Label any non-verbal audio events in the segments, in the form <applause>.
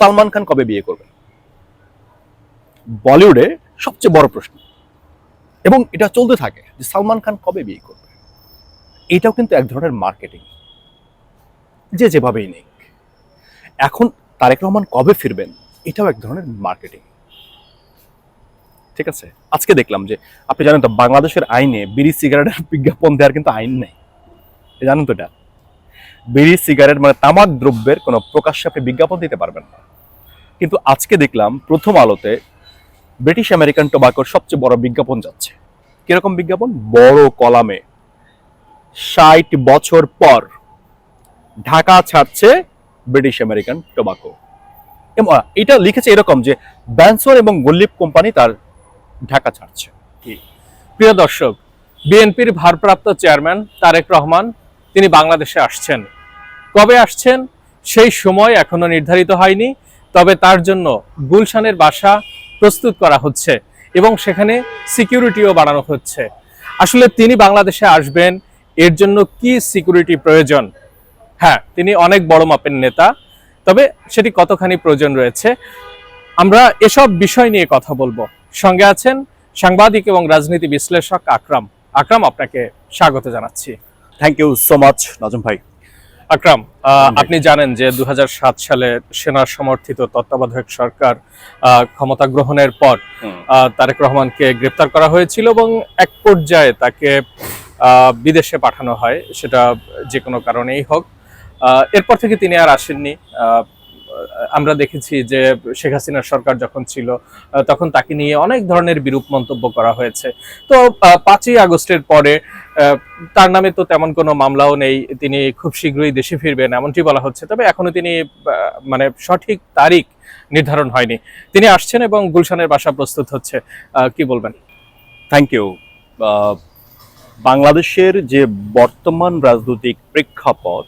সালমান খান কবে বিয়ে করবেন? বলিউডে সবচেয়ে বড় প্রশ্ন। এবং এটা চলতে থাকে যে সালমান খান কবে বিয়ে করবে? এটাও কিন্তু এক ধরনের মার্কেটিং। যে যেভাবেই নেই। এখন তারেক রহমান কবে ফিরবেন, এটাও এক ধরনের মার্কেটিং। ঠিক আছে? আজকে দেখলাম যে, আপনি জানেন তো, বাংলাদেশের আইনে বিড়ি, সিগারেটের বিজ্ঞাপন দেওয়ার কিন্তু আইন নেই। জানেন তো এটা? বিড়ি, সিগারেট মানে তামাক দ্রব্যের কোনো প্রকাশ্যে আপনি বিজ্ঞাপন দিতে পারবেন না। কিন্তু আজকে দেখলাম প্রথম আলোতে ব্রিটিশ আমেরিকান টোবাকোর সবচেয়ে বড় বিজ্ঞাপন যাচ্ছে। কীরকম বিজ্ঞাপন? বড় কলামে। ষাট বছর পর ঢাকা ছাড়ছে ব্রিটিশ আমেরিকান টোবাকো। এবং এটা লিখেছে এরকম যে ব্যানসন এবং গল্লিপ কোম্পানি তার ঢাকা ছাড়ছে। প্রিয় দর্শক বিএনপির ভারপ্রাপ্ত চেয়ারম্যান তারেক রহমান তিনি বাংলাদেশে আসছেন। কবে আসছেন? সেই সময় এখনও নির্ধারিত হয়নি। তবে তার জন্য গুলশানের বাসা প্রস্তুত করা হচ্ছে এবং সেখানে সিকিউরিটিও বাড়ানো হচ্ছে। আসলে তিনি বাংলাদেশে আসবেন, এর জন্য কি সিকিউরিটি প্রয়োজন? হ্যাঁ তিনি অনেক বড় মাপের নেতা, তবে সেটি কতখানি প্রয়োজন রয়েছে? আমরা এসব বিষয় নিয়ে কথা বলব। সঙ্গে আছেন সাংবাদিক এবং রাজনীতি বিশ্লেষক আকরাম। আকরাম, আপনাকে স্বাগত জানাচ্ছি। Thank you so much Nazm ভাই। আকরাম আপনি জানেন যে দু সালে সেনা সমর্থিত তত্ত্বাবধায়ক সরকার আহ, ক্ষমতা গ্রহণের পর আহ, তারেক রহমানকে গ্রেপ্তার করা হয়েছিল এবং এক পর্যায়ে তাকে আহ, বিদেশে পাঠানো হয়। সেটা যে কোনো কারণেই হোক। আহ, এরপর থেকে তিনি আর আসেননি। আহ, আমরা দেখেছি যে শেখ হাসিনার সরকার যখন ছিল তখন তাকে নিয়ে অনেক ধরনের বিরূপ মন্তব্য করা হয়েছে। তো পাঁচই আগস্টের পরে তার নামে তো তেমন কোনো মামলাও নেই, তিনি খুব শীঘ্রই দেশে ফিরবেন এমনটি বলা হচ্ছে, তবে এখনও তিনি মানে সঠিক তারিখ নির্ধারণ হয়নি। তিনি আসছেন এবং গুলশানের বাসা প্রস্তুত হচ্ছে কি বলবেন? থ্যাংক ইউ বাংলাদেশের যে বর্তমান রাজনৈতিক প্রেক্ষাপট,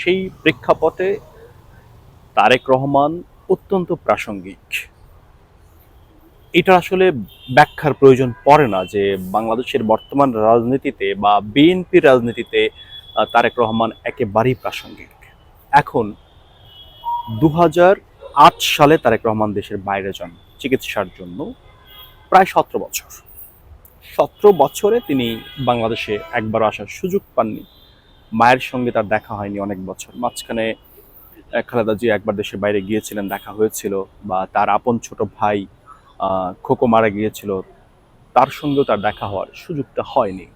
সেই প্রেক্ষাপটে তারেক রহমান অত্যন্ত প্রাসঙ্গিক। এটা আসলে ব্যাখ্যার প্রয়োজন পড়ে না যে বাংলাদেশের বর্তমান রাজনীতিতে বা বিএনপির রাজনীতিতে তারেক রহমান একেবারেই প্রাসঙ্গিক। এখন দু সালে তারেক রহমান দেশের বাইরে যান চিকিৎসার জন্য প্রায় সতেরো বছর। সতেরো বছরে তিনি বাংলাদেশে একবার আসার সুযোগ পাননি। মায়ের সঙ্গে তার দেখা হয়নি অনেক বছর। মাঝখানে খালেদা জি একবার দেশের বাইরে গিয়েছিলেন, দেখা হয়েছিল বা তার আপন ছোট ভাই খোকো মারা গিয়েছিল, তার সঙ্গেও তার দেখা হওয়ার সুযোগটা হয়নি।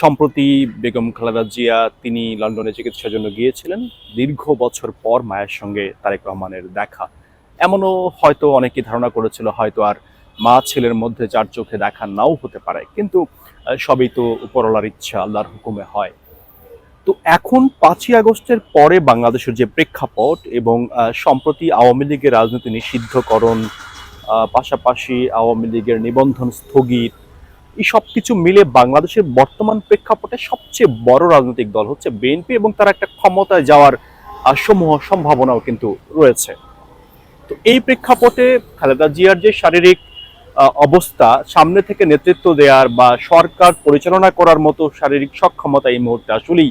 সম্প্রতি বেগম খালেদা জিয়া, তিনি লন্ডনে চিকিৎসার জন্য গিয়েছিলেন, দীর্ঘ বছর পর মায়ের সঙ্গে তারেক রহমানের দেখা। এমনও হয়তো অনেকে ধারণা করেছিল, হয়তো আর মা ছেলের মধ্যে চার চোখে দেখা নাও হতে পারে, কিন্তু সবই তো উপরওয়ালার ইচ্ছা, আল্লাহর হুকুমে হয়। তো এখন পাঁচই আগস্টের পরে বাংলাদেশের যে প্রেক্ষাপট এবং সম্প্রতি আওয়ামী লীগের রাজনীতি নিষিদ্ধকরণ পাশাপাশি আওয়ামী লীগের নিবন্ধন স্থগিত, এই সব কিছু মিলে বাংলাদেশের বর্তমান প্রেক্ষাপটে সবচেয়ে বড় রাজনৈতিক দল হচ্ছে বিএনপি এবং তার একটা ক্ষমতায় যাওয়ার সমূহ সম্ভাবনাও কিন্তু রয়েছে। তো এই প্রেক্ষাপটে খালেদা জিয়ার যে শারীরিক অবস্থা, সামনে থেকে নেতৃত্ব দেওয়ার বা সরকার পরিচালনা করার মতো শারীরিক সক্ষমতা এই মুহূর্তে আসলেই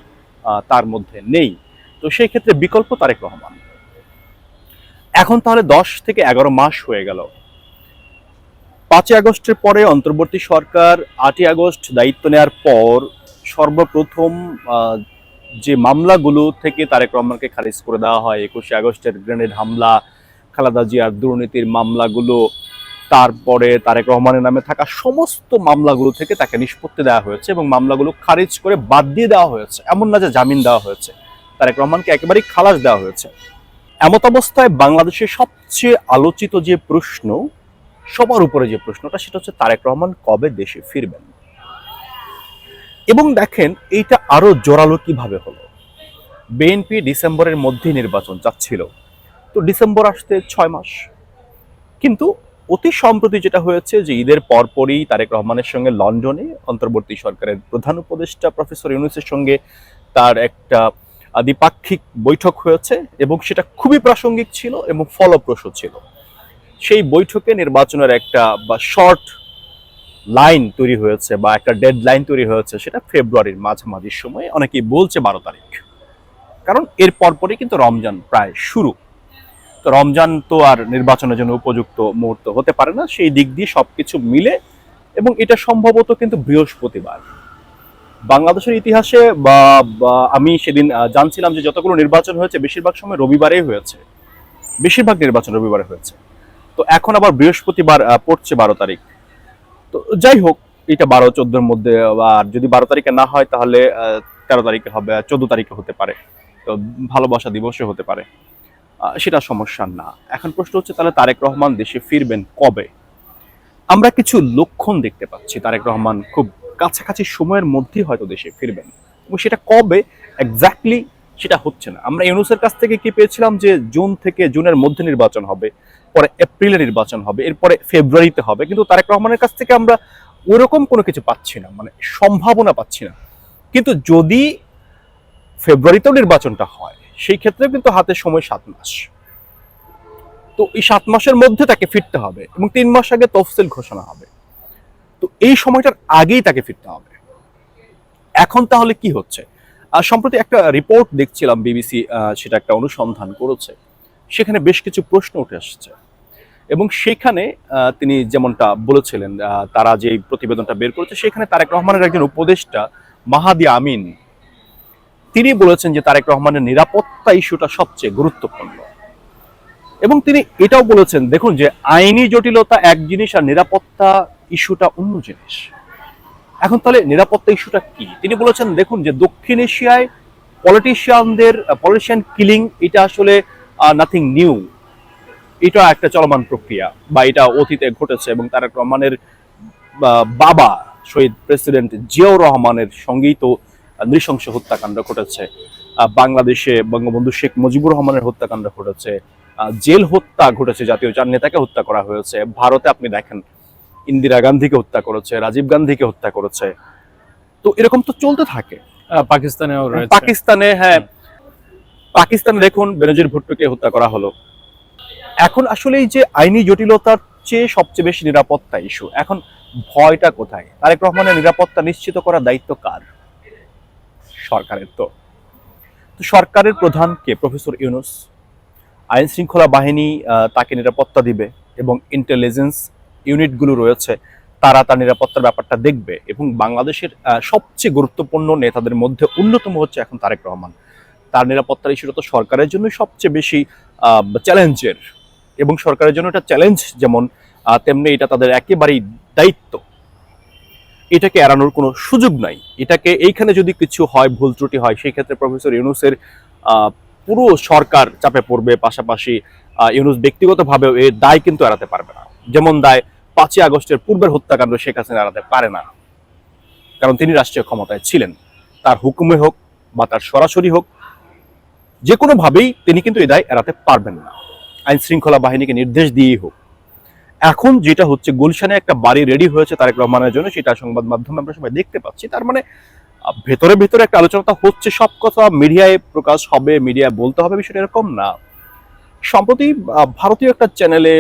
তার মধ্যে নেই। তো সেই ক্ষেত্রে বিকল্প তারেক রহমান। এখন তাহলে দশ থেকে এগারো মাস হয়ে গেল। পাঁচই আগস্টের পরে অন্তর্বর্তী সরকার আটই আগস্ট দায়িত্ব নেওয়ার পর সর্বপ্রথম যে মামলাগুলো থেকে তারেক রহমানকে খারিজ করে দেওয়া হয়, একুশে আগস্টের গ্রেনেড হামলা, খালাদা জিয়ার দুর্নীতির মামলাগুলো তারপরে তারেক রহমানের নামে থাকা সমস্ত মামলাগুলো থেকে তাকে নিষ্পত্তি দেওয়া হয়েছে এবং মামলাগুলো খারিজ করে বাদ দিয়ে দেওয়া হয়েছে। এমন না যে জামিন দেওয়া হয়েছে। তারেক রহমানকে একেবারেই খালাস দেওয়া হয়েছে। এমত অবস্থায় বাংলাদেশের সবচেয়ে আলোচিত যে প্রশ্ন, সবার উপরে যে প্রশ্নটা, সেটা হচ্ছে তারেক রহমান কবে দেশে ফিরবেন? এবং দেখেন, এইটা আরও জোরালো কীভাবে হলো? বিএনপি ডিসেম্বরের মধ্যে নির্বাচন চাচ্ছিল তো ডিসেম্বর আসতে ছয় মাস। কিন্তু অতি সম্প্রতি যেটা হয়েছে যে ঈদের পরপরই তারেক রহমানের সঙ্গে লন্ডনে অন্তর্বর্তী সরকারের প্রধান উপদেষ্টা প্রফেসর ইউনুসের সঙ্গে তার একটা দ্বিপাক্ষিক বৈঠক হয়েছে এবং সেটা খুবই প্রাসঙ্গিক ছিল এবং ফলপ্রসূ ছিল। সেই বৈঠকে নির্বাচনের একটা বা শর্ট লাইন তৈরি হয়েছে বা একটা ডেড লাইন তৈরি হয়েছে সেটা ফেব্রুয়ারির মাঝামাঝির সময়। অনেকেই বলছে বারো তারিখ। কারণ এর পরপরই কিন্তু রমজান প্রায় শুরু। রমজান তো আর নির্বাচনের জন্য উপযুক্ত মুহূর্ত হতে পারে না, সেই দিক দিয়ে সবকিছু মিলে এবং এটা সম্ভবত কিন্তু বৃহস্পতিবার। বাংলাদেশের ইতিহাসে বা আমি সেদিন জানছিলাম যে যতগুলো নির্বাচন হয়েছে, বেশিরভাগ সময় রবিবারেই হয়েছে। বেশিরভাগ নির্বাচন রবিবারে হয়েছে। তো এখন আবার বৃহস্পতিবার পড়ছে বারো তারিখ। তো যাই হোক, এটা বারো, চোদ্দোর মধ্যে, আর যদি বারো তারিখে না হয়, তাহলে তেরো তারিখে হবে, চোদ্দ তারিখে হতে পারে। তো ভালোবাসা দিবসে হতে পারে। সেটা সমস্যা না। এখন প্রশ্ন হচ্ছে, তাহলে তারেক রহমান দেশে ফিরবেন কবে? আমরা কিছু লক্ষণ দেখতে পাচ্ছি তারেক রহমান খুব কাছাকাছি সময়ের মধ্যেই হয়তো দেশে ফিরবেন। এবং সেটা কবে? এক্স্যাক্টলি সেটা হচ্ছে না। আমরা ইউনুসের কাছ থেকে কি পেয়েছিলাম যে জুন থেকে জুনের মধ্যে নির্বাচন হবে, পরে এপ্রিলে নির্বাচন হবে, এরপরে ফেব্রুয়ারিতে হবে। কিন্তু তারেক রহমানের কাছ থেকে আমরা ওরকম কোনো কিছু পাচ্ছি না মানে সম্ভাবনা পাচ্ছি না। কিন্তু যদি ফেব্রুয়ারিতেও নির্বাচনটা হয় সেই ক্ষেত্রে কিন্তু হাতে সময় সাত মাস। তো এই সাত মাসের মধ্যে তাকে ফিরতে হবে এবং তিন মাস আগে তফসিল ঘোষণা হবে। তো এই সময়টার আগেই তাকে ফিরতে হবে। এখন তাহলে কি হচ্ছে? আর সম্প্রতি একটা রিপোর্ট দেখছিলাম বিবিসি সেটা একটা অনুসন্ধান করেছে। সেখানে বেশ কিছু প্রশ্ন উঠে আসছে। এবং সেখানে তিনি যেমনটা বলেছিলেন তারা যে প্রতিবেদনটা বের করেছে, সেখানে তারেক রহমানের একজন উপদেষ্টা মাহাদি আমিন তিনি বলেছেন যে তারেক রহমানের নিরাপত্তা ইস্যুটা সবচেয়ে গুরুত্বপূর্ণ। এবং তিনি এটাও বলেছেন, দেখুন যে আইনি জটিলতা এক জিনিস আর নিরাপত্তা ইস্যুটা অন্য জিনিস। এখন তাহলে নিরাপত্তা ইস্যুটা কি? তিনি বলেছেন, দেখুন যে দক্ষিণ এশিয়ায় পলিটিশিয়ানদের, পলিটিশিয়ান কিলিং, এটা আসলে নাথিং নিউ এটা একটা চলমান প্রক্রিয়া বা এটা অতীতে ঘটেছে এবং তারেক রহমানের বাবা শহীদ প্রেসিডেন্ট জিয়াউর রহমানের সঙ্গেই তো নৃশংস হত্যাকাণ্ড ঘটেছে। বাংলাদেশে বঙ্গবন্ধু শেখ মুজিবুর রহমানের হত্যাকাণ্ড ঘটেছে। জেল হত্যা ঘটেছে জাতীয় চার নেতাকে হত্যা করা হয়েছে। ভারতে আপনি দেখেন ইন্দিরা গান্ধীকে হত্যা করেছে রাজীব গান্ধীকে হত্যা করেছে। তো এরকম তো চলতে থাকে। আহ, পাকিস্তানেও রয়েছে। পাকিস্তানে হ্যাঁ পাকিস্তানে দেখুন বেনজির ভুট্টোকে হত্যা করা হলো। এখন আসলে এই যে আইনি জটিলতার চেয়ে সবচেয়ে বেশি নিরাপত্তা ইস্যু এখন ভয়টা কোথায়? তারেক রহমানের নিরাপত্তা নিশ্চিত করার দায়িত্ব কার? সরকারের তো। সরকারের প্রধান কে? প্রফেসর ইউনুস। আইন শৃঙ্খলা বাহিনী তাকে নিরাপত্তা দিবে এবং ইন্টেলিজেন্স ইউনিটগুলো রয়েছে, তারা তার নিরাপত্তার ব্যাপারটা দেখবে এবং বাংলাদেশের সবচেয়ে গুরুত্বপূর্ণ নেতাদের মধ্যে অন্যতম হচ্ছে এখন তারেক রহমান। তার নিরাপত্তার ইস্যুটা তো সরকারের জন্য সবচেয়ে বেশি চ্যালেঞ্জের এবং সরকারের জন্য এটা চ্যালেঞ্জ যেমন তেমনি এটা তাদের একেবারেই দায়িত্ব। এটাকে এড়ানোর কোনো সুযোগ নাই। এটাকে এইখানে যদি কিছু হয়, ভুল ত্রুটি হয়, সেই ক্ষেত্রে প্রফেসর ইউনুসের পুরো সরকার চাপে পড়বে। পাশাপাশি ইউনুস ব্যক্তিগতভাবেও এর দায় কিন্তু এড়াতে পারবে না। যেমন দায় পাঁচই আগস্টের পূর্বের হত্যাকাণ্ড শেখ হাসিনা এড়াতে পারে না। কারণ তিনি রাষ্ট্রীয় ক্ষমতায় ছিলেন। তার হুকুমে হোক বা তার সরাসরি হোক যে কোনোভাবেই তিনি কিন্তু এই দায় এড়াতে পারবেন না। আইন শৃঙ্খলা বাহিনীকে নির্দেশ দিয়েই হোক। এখন যেটা হচ্ছে গুলশানে একটা বাড়ি রেডি হয়েছে তারেক রহমানের জন্য সেটা সংবাদ মাধ্যমে আমরা সবাই দেখতে পাচ্ছি। তার মানে ভেতরে ভেতরে একটা আলোচনা হচ্ছে সব কথা মিডিয়ায় প্রকাশ হবে মিডিয়ায় বলতে হবে বিষয়টা এরকম না। সম্প্রতি ভারতীয় একটা চ্যানেলে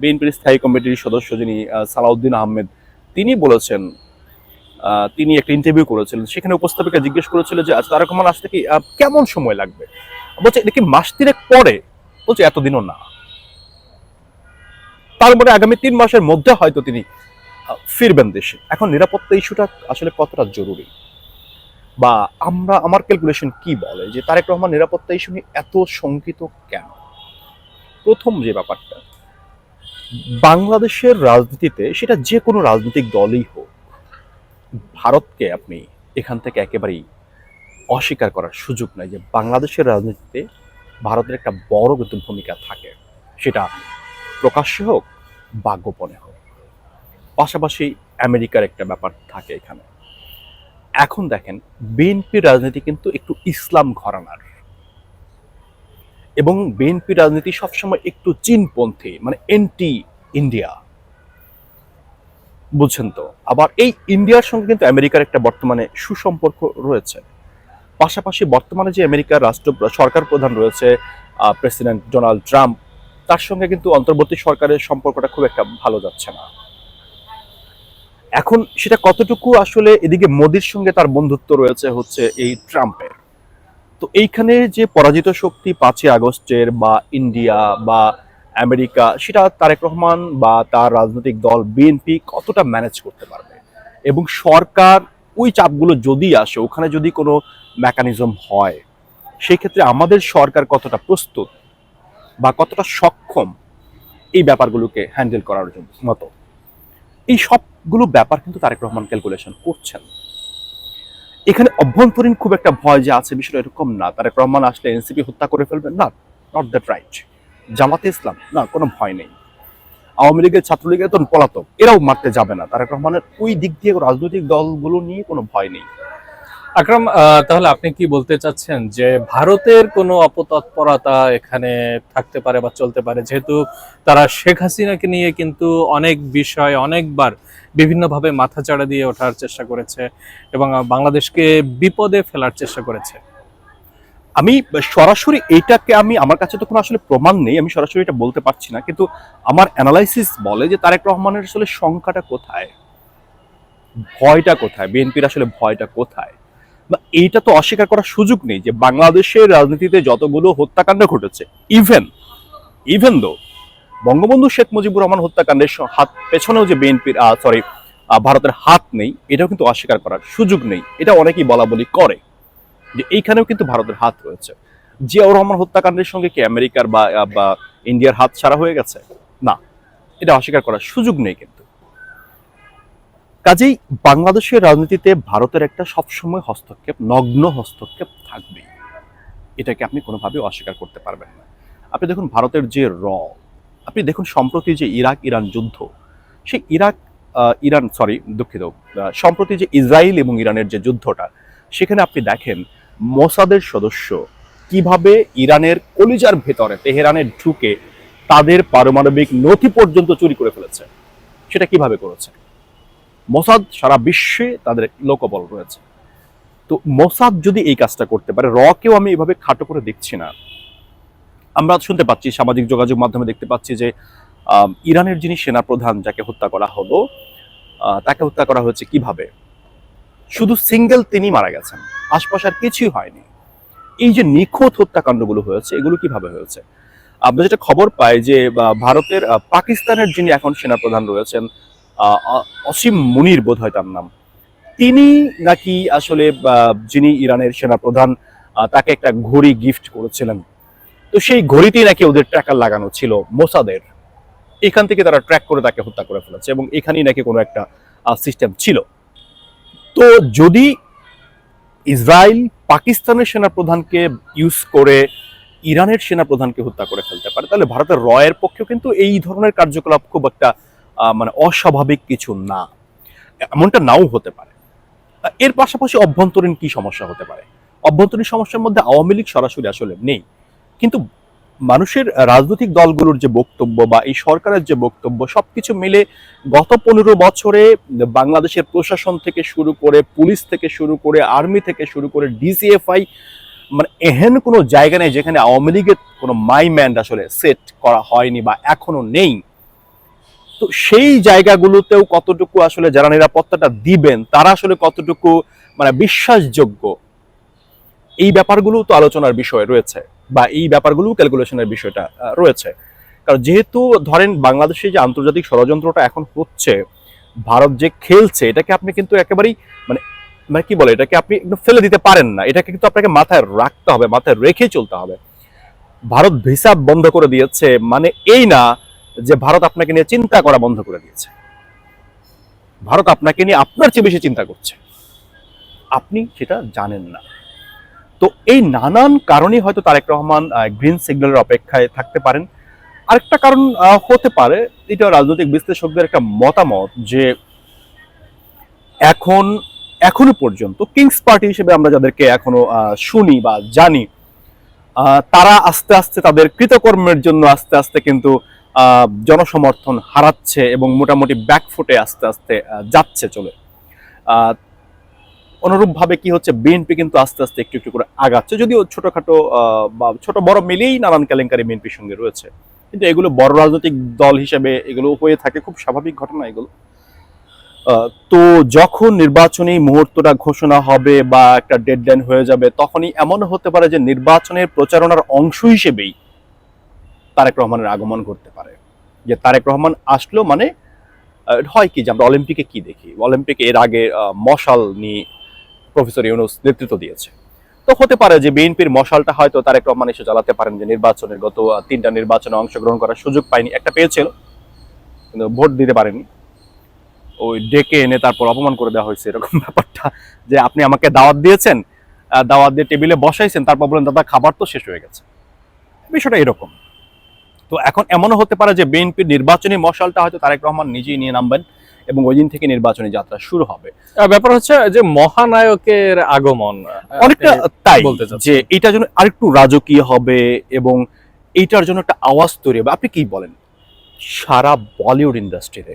বিএনপির স্থায়ী কমিটির সদস্য যিনি সালাউদ্দিন আহমেদ তিনি বলেছেন তিনি একটা ইন্টারভিউ করেছিলেন। সেখানে উপস্থাপিকা জিজ্ঞেস করেছিল যে আচ্ছা, রহমান আসতে কি কেমন সময় লাগবে? বলছে এটা কি মাস তিনেক পরে? বলছে এতদিনও না। তারপরে আগামী তিন মাসের মধ্যে হয়তো তিনি ফিরবেন দেশে। এখন নিরাপত্তা ইস্যুটা আসলে কতটা জরুরি? বা আমরা, আমার ক্যালকুলেশন কি বলে যে তারেক রহমান নিরাপত্তা ইস্যু নিয়ে এত শঙ্কিত কেন? প্রথম যে ব্যাপারটা, বাংলাদেশের রাজনীতিতে সেটা যে কোনো রাজনৈতিক দলই হোক, ভারতকে আপনি এখান থেকে একেবারেই অস্বীকার করার সুযোগ নাই যে বাংলাদেশের রাজনীতিতে ভারতের একটা বড় কিন্তু ভূমিকা থাকে। সেটা প্রকাশ্যে হোক বা গোপনে হোক। পাশাপাশি আমেরিকার একটা ব্যাপার থাকে এখানে। এখন দেখেন বিএনপির রাজনীতি কিন্তু একটু ইসলাম ঘরানার। এবং বিএনপি রাজনীতি সবসময় একটু চীনপন্থী মানে এন্টি ইন্ডিয়া বুঝছেন তো? আবার এই ইন্ডিয়ার সঙ্গে কিন্তু আমেরিকার একটা বর্তমানে সুসম্পর্ক রয়েছে। পাশাপাশি বর্তমানে যে আমেরিকার রাষ্ট্র, সরকার প্রধান রয়েছে প্রেসিডেন্ট ডোনাল্ড ট্রাম্প তার সঙ্গে কিন্তু অন্তর্বর্তী সরকারের সম্পর্কটা খুব একটা ভালো যাচ্ছে না। এখন সেটা কতটুকু আসলে এদিকে মোদির সঙ্গে তার বন্ধুত্ব রয়েছে হচ্ছে এই ট্রাম্পের? তো এইখানে যে পরাজিত শক্তি পাঁচই আগস্টের বা ইন্ডিয়া বা আমেরিকা, সেটা তারেক রহমান বা তার রাজনৈতিক দল বিএনপি কতটা ম্যানেজ করতে পারবে? এবং সরকার ওই চাপগুলো যদি আসে, ওখানে যদি কোনো মেকানিজম হয়, সেই ক্ষেত্রে আমাদের সরকার কতটা প্রস্তুত? বা কতটা সক্ষম এই ব্যাপারগুলোকে হ্যান্ডেল করার জন্য মতো। এই সবগুলো ব্যাপার কিন্তু তারেক রহমান ক্যালকুলেশন করছেন। এখানে অভ্যন্তরীণ খুব একটা ভয় যে আছে বিষয়টা এরকম না। তারেক রহমান আসলে এনসিপি হত্যা করে ফেলবেন? না নট দ্যাট রাইট জামাতে ইসলাম? না, কোনো ভয় নেই। আওয়ামী লীগের ছাত্রলীগের তো পলাতক। এরাও মারতে যাবে না। তারেক রহমানের ওই দিক দিয়ে রাজনৈতিক দলগুলো নিয়ে কোনো ভয় নেই। আকরাম তাহলে আপনি কি বলতে চাচ্ছেন যে ভারতের কোনো অপতৎপরতা এখানে থাকতে পারে বা চলতে পারে? যেহেতু তারা শেখ হাসিনাকে নিয়ে কিন্তু অনেক বিষয় অনেকবার বিভিন্নভাবে মাথা চাড়া দিয়ে ওঠার চেষ্টা করেছে এবং বাংলাদেশকে বিপদে ফেলার চেষ্টা করেছে। আমি সরাসরি এইটাকে আমি, আমার কাছে তো কোনো আসলে প্রমাণ নেই, আমি সরাসরি এটা বলতে পারছি না। কিন্তু আমার অ্যানালাইসিস বলে যে তারেক রহমানের আসলে সংখ্যাটা কোথায়? ভয়টা কোথায়? বিএনপির আসলে ভয়টা কোথায়? এইটা তো অস্বীকার করার সুযোগ নেই যে বাংলাদেশের রাজনীতিতে যতগুলো হত্যাকাণ্ড ঘটেছে even even though Bangabandhu Sheikh Mujibur Rahman হত্যাকাণ্ডের হাত পেছনেও যে বিএনপির সরি ভারতের হাত নেই, এটাও কিন্তু অস্বীকার করার সুযোগ নেই। এটা অনেকেই বলা বলি করে যে এইখানেও কিন্তু ভারতের হাত রয়েছে। জিয়াউর রহমান হত্যাকাণ্ডের সঙ্গে কি আমেরিকার বা ইন্ডিয়ার হাত ছাড়া হয়ে গেছে? না, এটা অস্বীকার করার সুযোগ নেই কিন্তু। কাজেই বাংলাদেশের রাজনীতিতে ভারতের একটা সবসময় হস্তক্ষেপ, নগ্ন হস্তক্ষেপ থাকবেই। এটাকে আপনি কোনোভাবে অস্বীকার করতে পারবেন না। আপনি দেখুন ভারতের যে র, আপনি দেখুন সম্প্রতি যে ইরাক, ইরান যুদ্ধ, সেই ইরাক ইরান সরি দুঃখিত সম্প্রতি যে ইসরায়েল এবং ইরানের যে যুদ্ধটা, সেখানে আপনি দেখেন মোসাদের সদস্য কীভাবে ইরানের কলিজার ভেতরে, তেহরানে ঢুকে তাদের পারমাণবিক নথি পর্যন্ত চুরি করে ফেলেছে। সেটা কীভাবে করেছে? মোসাদ সারা বিশ্বে তাদের লোকবল রয়েছে। তো মোসাদ যদি এই কাজটা করতে পারে, রকেও আমি এভাবে খাটো করে দেখছি না। আমরা শুনতে পাচ্ছি, সামাজিক যোগাযোগ মাধ্যমে দেখতে পাচ্ছি যে ইরানের যিনি সেনাপ্রধান যাকে হত্যা করা হলো তাকে হত্যা করা হয়েছে কীভাবে? শুধু সিঙ্গেল তিনি মারা গেছেন, আশপাশ আর কিছুই হয়নি। এই যে নিখোঁজ হত্যাকাণ্ডগুলো হয়েছে, এগুলো কীভাবে হয়েছে? আমরা যেটা খবর পাই যে ভারতের পাকিস্তানের যিনি এখন সেনাপ্রধান রয়েছেন অসীম মুনির বোধ হয় তার নাম। তিনি নাকি আসলে যিনি ইরানের সেনাপ্রধান তাকে একটা ঘড়ি গিফট করেছিলেন। তো সেই ঘড়িতেই নাকি ওদের ট্র্যাকার লাগানো ছিল মোসাদের। এখান থেকে তারা ট্র্যাক করে তাকে হত্যা করে ফেলেছে এবং এখানেই নাকি কোনো একটা সিস্টেম ছিল। তো যদি ইসরায়েল পাকিস্তানের সেনাপ্রধানকে ইউজ করে ইরানের সেনাপ্রধানকে হত্যা করে ফেলতে পারে, তাহলে ভারতের রয়ের পক্ষেও কিন্তু এই ধরনের কার্যকলাপ খুব একটা মানে অস্বাভাবিক কিছু না। এমনটা নাও হতে পারে। এর পাশাপাশি অভ্যন্তরীণ কি সমস্যা হতে পারে? অভ্যন্তরীণ সমস্যার মধ্যে আওয়ামী লীগ সরাসরি আসলে নেই। কিন্তু মানুষের রাজনৈতিক দলগুলোর যে বক্তব্য বা এই সরকারের যে বক্তব্য, সবকিছু মিলে গত পনেরো বছরে বাংলাদেশের প্রশাসন থেকে শুরু করে পুলিশ থেকে শুরু করে আর্মি থেকে শুরু করে ডিসিএফআই মানে এহেন কোনো জায়গা নেই যেখানে আওয়ামী লীগের কোনো মাইম্যান্ড আসলে সেট করা হয়নি বা এখনও নেই। তো সেই জায়গাগুলোতেও কতটুকু আসলে যারা নিরাপত্তাটা দিবেন, তারা আসলে কতটুকু মানে বিশ্বাসযোগ্য? এই ব্যাপারগুলো তো আলোচনার বিষয় রয়েছে, বা এই ব্যাপারগুলো ক্যালকুলেশনের বিষয়টা রয়েছে। কারণ যেহেতু ধরেন বাংলাদেশে যে আন্তর্জাতিক ষড়যন্ত্রটা এখন হচ্ছে, ভারত যে খেলছে, এটাকে আপনি কিন্তু একেবারেই মানে মানে কি বলে, এটাকে আপনি একদম ফেলে দিতে পারেন না। এটাকে কিন্তু আপনাকে মাথায় রাখতে হবে, মাথায় রেখে চলতে হবে। ভারত ভিসা বন্ধ করে দিয়েছে মানে এই না যে ভারত আপনাকে নিয়ে চিন্তা করা বন্ধ করে দিয়েছে। ভারত আপনাকে নিয়ে আপনার চেয়ে বেশি চিন্তা করছে। আপনি সেটা জানেন না। তো এই নানান কারণে হয়তো তারেক রহমান গ্রিন সিগন্যালের অপেক্ষায় থাকতে পারেন। আরেকটা কারণ হতে পারে, এটা রাজনৈতিক বিশ্লেষকদের একটা মতামত যে এখন, এখনও পর্যন্ত কিংস পার্টি হিসেবে আমরা যাদেরকে এখনও শুনি বা জানি তারা আস্তে আস্তে তাদের কৃতকর্মের জন্য আস্তে আস্তে কিন্তু জনসমর্থন হারাচ্ছে এবং মোটামুটি ব্যাকফুটে আস্তে আস্তে যাচ্ছে চলে। অনুরূপভাবে কি হচ্ছে? বিএনপি কিন্তু আস্তে আস্তে একটু একটু করে আগাচ্ছে, যদিও ছোটখাটো বা ছোট বড় মিলেই নানান কেলেঙ্কারি বিএনপির সঙ্গে রয়েছে। কিন্তু এগুলো বড় রাজনৈতিক দল হিসেবে এগুলো হয়ে থাকে, খুব স্বাভাবিক ঘটনা এগুলো। তো যখন নির্বাচনী মুহূর্তটা ঘোষণা হবে বা একটা ডেডলাইন হয়ে যাবে, তখনই এমন হতে পারে যে নির্বাচনের প্রচারণার অংশ হিসেবেই তারেক রহমানের আগমন করতে পারে। যে তারেক রহমান আসলো মানে হয় কি যে আমরা অলিম্পিকে কি দেখি? অলিম্পিকে এর আগে মশাল নিয়ে প্রফেসর ইউনুস নেতৃত্ব দিয়েছে। তো হতে পারে যে বিএনপির মশালটা হয়তো তারেক রহমান এসে চালাতে পারেন যে নির্বাচনের গত তিনটা নির্বাচনে অংশগ্রহণ করার সুযোগ পায়নি। একটা পেয়েছিল, কিন্তু ভোট দিতে পারেনি। ওই ডেকে এনে তারপর অপমান করে দেওয়া হয়েছে এরকম <laughs> ব্যাপারটা যে আপনি আমাকে দাওয়াত দিয়েছেন দাওয়াত দিয়ে টেবিলে বসাইছেন, তারপর বলেন দাদা, খাবার তো শেষ হয়ে গেছে। বিষয়টা এরকম। তো এখন এমনও হতে পারে যে বিএনপির নির্বাচনী মশালটা হয়তো তারেক রহমান নিজেই নিয়ে নামবেন এবং ওই দিন থেকে নির্বাচনী যাত্রা শুরু হবে। ব্যাপার হচ্ছে যে মহানায়কের আগমন অনেকটা তাই বলতে। যে এটার জন্য আরেকটু রাজকীয় হবে এবং এইটার জন্য একটা আওয়াজ তৈরি হবে। আপনি কি বলেন? সারা বলিউড ইন্ডাস্ট্রিতে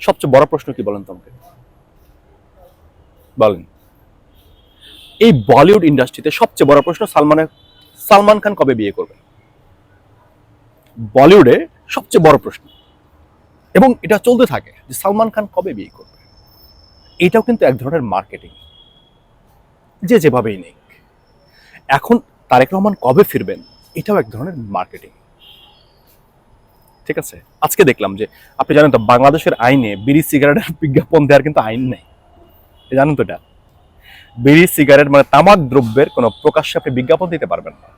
সবচেয়ে বড় প্রশ্ন কি বলেন তোমাকে? বলেন। এই বলিউড ইন্ডাস্ট্রিতে সবচেয়ে বড় প্রশ্ন সালমানের সালমান খান কবে বিয়ে করবে বলিউডে সবচেয়ে বড় প্রশ্ন। এবং এটা চলতে থাকে যে সালমান খান কবে বিয়ে করবে? এটাও কিন্তু এক ধরনের মার্কেটিং। যে যেভাবেই নেই। এখন তারেক রহমান কবে ফিরবেন, এটাও এক ধরনের মার্কেটিং। ঠিক আছে? আজকে দেখলাম যে, আপনি জানেন তো, বাংলাদেশের আইনে বিড়ি, সিগারেটের বিজ্ঞাপন দেওয়ার কিন্তু আইন নেই। জানেন তো এটা? বিড়ি, সিগারেট মানে তামাক দ্রব্যের কোনো প্রকাশ্যে আপনি বিজ্ঞাপন দিতে পারবেন না।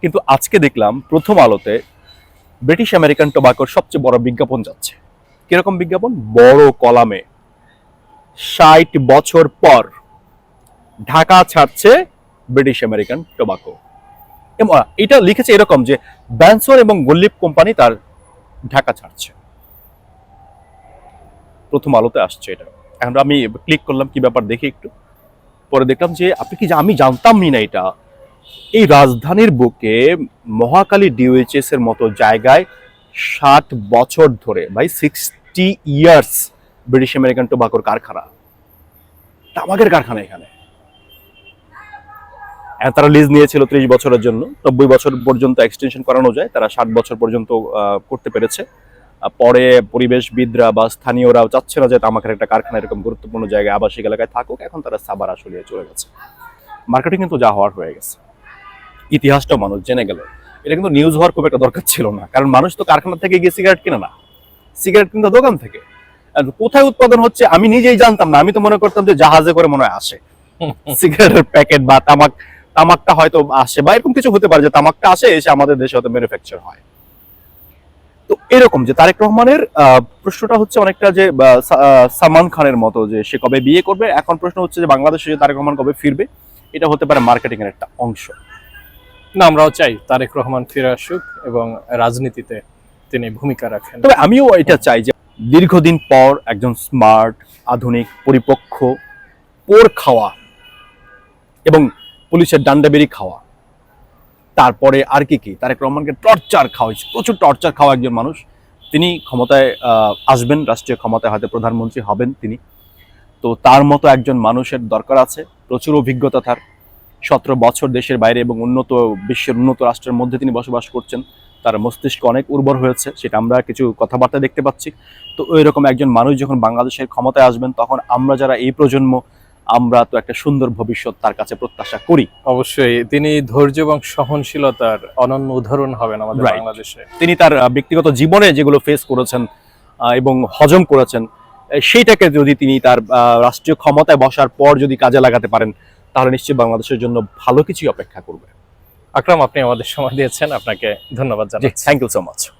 কিন্তু আজকে দেখলাম প্রথম আলোতে ব্রিটিশ আমেরিকান টোবাকোর সবচেয়ে বড় বিজ্ঞাপন যাচ্ছে। কীরকম বিজ্ঞাপন? বড় কলামে। ষাট বছর পর ঢাকা ছাড়ছে ব্রিটিশ আমেরিকান টোবাকো। এটা লিখেছে এরকম যে ব্যানসন এবং গল্লিপ কোম্পানি তার ঢাকা ছাড়ছে। প্রথম আলোতে আসছে এটা। এখন আমি ক্লিক করলাম কি ব্যাপার দেখি একটু। পরে দেখলাম যে আপনি কি আমি জানতামই না এটা। এই রাজধানীর বুকে মহাকালী ডিওএইচএস এর মতো জায়গায় ষাট বছর ধরে ভাই সিক্সটি ইয়ার্স ব্রিটিশ আমেরিকান টোবাকোর কারখানা। তামাকের কারখানা এখানে। তারা লিজ নিয়েছিল ত্রিশ বছরের জন্য। নব্বই বছর পর্যন্ত এক্সটেনশন করানো যায়, তারা ষাট বছর পর্যন্ত করতে পেরেছে। পরে পরিবেশবিদরা বা স্থানীয়রাও চাচ্ছে না যে তামাকের একটা কারখানা এরকম গুরুত্বপূর্ণ জায়গায় আবাসিক এলাকায় থাকুক, এখন তারা সাবার আসলে চলে গেছে। মার্কেটিং কিন্তু যা হওয়ার হয়ে গেছে। ইতিহাসটাও মানুষ জেনে গেল। এটা কিন্তু নিউজ হওয়ার খুব একটা দরকার ছিল না। কারণ মানুষ তো কারখানা থেকে গিয়ে সিগারেট কিনে না। সিগারেট কিনতে দোকান থেকে। আর কোথায় উৎপাদন হচ্ছে আমি নিজেই জানতাম না। আমি তো মনে করতাম যে জাহাজে করে মনে হয় আসে। <laughs> সিগারেটের প্যাকেট বা তামাক তামাকটা হয়তো আসে বা এরকম কিছু হতে পারে যে তামাকটা আসে এসে আমাদের দেশে হয়তো ম্যানুফ্যাকচার হয়। তো এরকম যে তারেক রহমানের আহ, প্রশ্নটা হচ্ছে অনেকটা যে সালমান খানের মতো যে সে কবে বিয়ে করবে। এখন প্রশ্ন হচ্ছে যে বাংলাদেশে যে তারেক রহমান কবে ফিরবে এটা হতে পারে মার্কেটিং এর একটা অংশ। না, আমরাও চাই তারেক রহমান ফিরে আসুক এবং রাজনীতিতে তিনি ভূমিকা রাখেন। তবে আমিও এটা চাই যে দীর্ঘদিন পর একজন স্মার্ট, আধুনিক পরিপক্ষ পোর খাওয়া এবং পুলিশের ডান্ডাবেরি খাওয়া। তারপরে আর কি কি? তারেক রহমানকে টর্চার খাওয়াইছে, প্রচুর টর্চার খাওয়া একজন মানুষ। তিনি ক্ষমতায় আসবেন, রাষ্ট্রীয় ক্ষমতায় হয়তো প্রধানমন্ত্রী হবেন তিনি। তো তার মতো একজন মানুষের দরকার আছে, প্রচুর অভিজ্ঞতা তার। সতেরো বছর দেশের বাইরে এবং উন্নত বিশ্বের উন্নত রাষ্ট্রের মধ্যে তিনি বসবাস করছেন তার মস্তিষ্ক অনেক উর্বর হয়েছে সেটা আমরা কিছু কথাবার্তা দেখতে পাচ্ছি। তো ওই রকম একজন মানুষ যখন বাংলাদেশের ক্ষমতায় আসবেন তখন আমরা যারা এই প্রজন্ম আমরা তো একটা সুন্দর ভবিষ্যৎ তার কাছে প্রত্যাশা করি। অবশ্যই তিনি ধৈর্য এবং সহনশীলতার অনন্য উদাহরণ হবেন আমাদের বাংলাদেশে। তিনি তার ব্যক্তিগত জীবনে যেগুলো ফেস করেছেন এবং হজম করেছেন সেইটাকে যদি তিনি তার রাষ্ট্রীয় ক্ষমতায় বসার পর যদি কাজে লাগাতে পারেন তাহলে নিশ্চয়ই বাংলাদেশের জন্য ভালো কিছুই অপেক্ষা করবে। আকরাম আপনি আমাদের সময় দিয়েছেন আপনাকে ধন্যবাদ জি জানাচ্ছি। থ্যাংক ইউ সো মাচ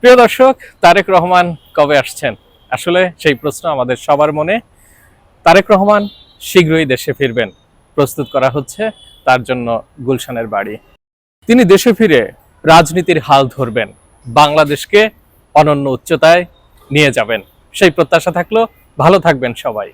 প্রিয় দর্শক তারেক রহমান কবে আসছেন? আসলে সেই প্রশ্ন আমাদের সবার মনে। তারেক রহমান শীঘ্রই দেশে ফিরবেন। প্রস্তুত করা হচ্ছে তার জন্য গুলশানের বাড়ি। তিনি দেশে ফিরে রাজনীতির হাল ধরবেন। বাংলাদেশকে অনন্য উচ্চতায় নিয়ে যাবেন। সেই প্রত্যাশা থাকল। ভালো থাকবেন সবাই।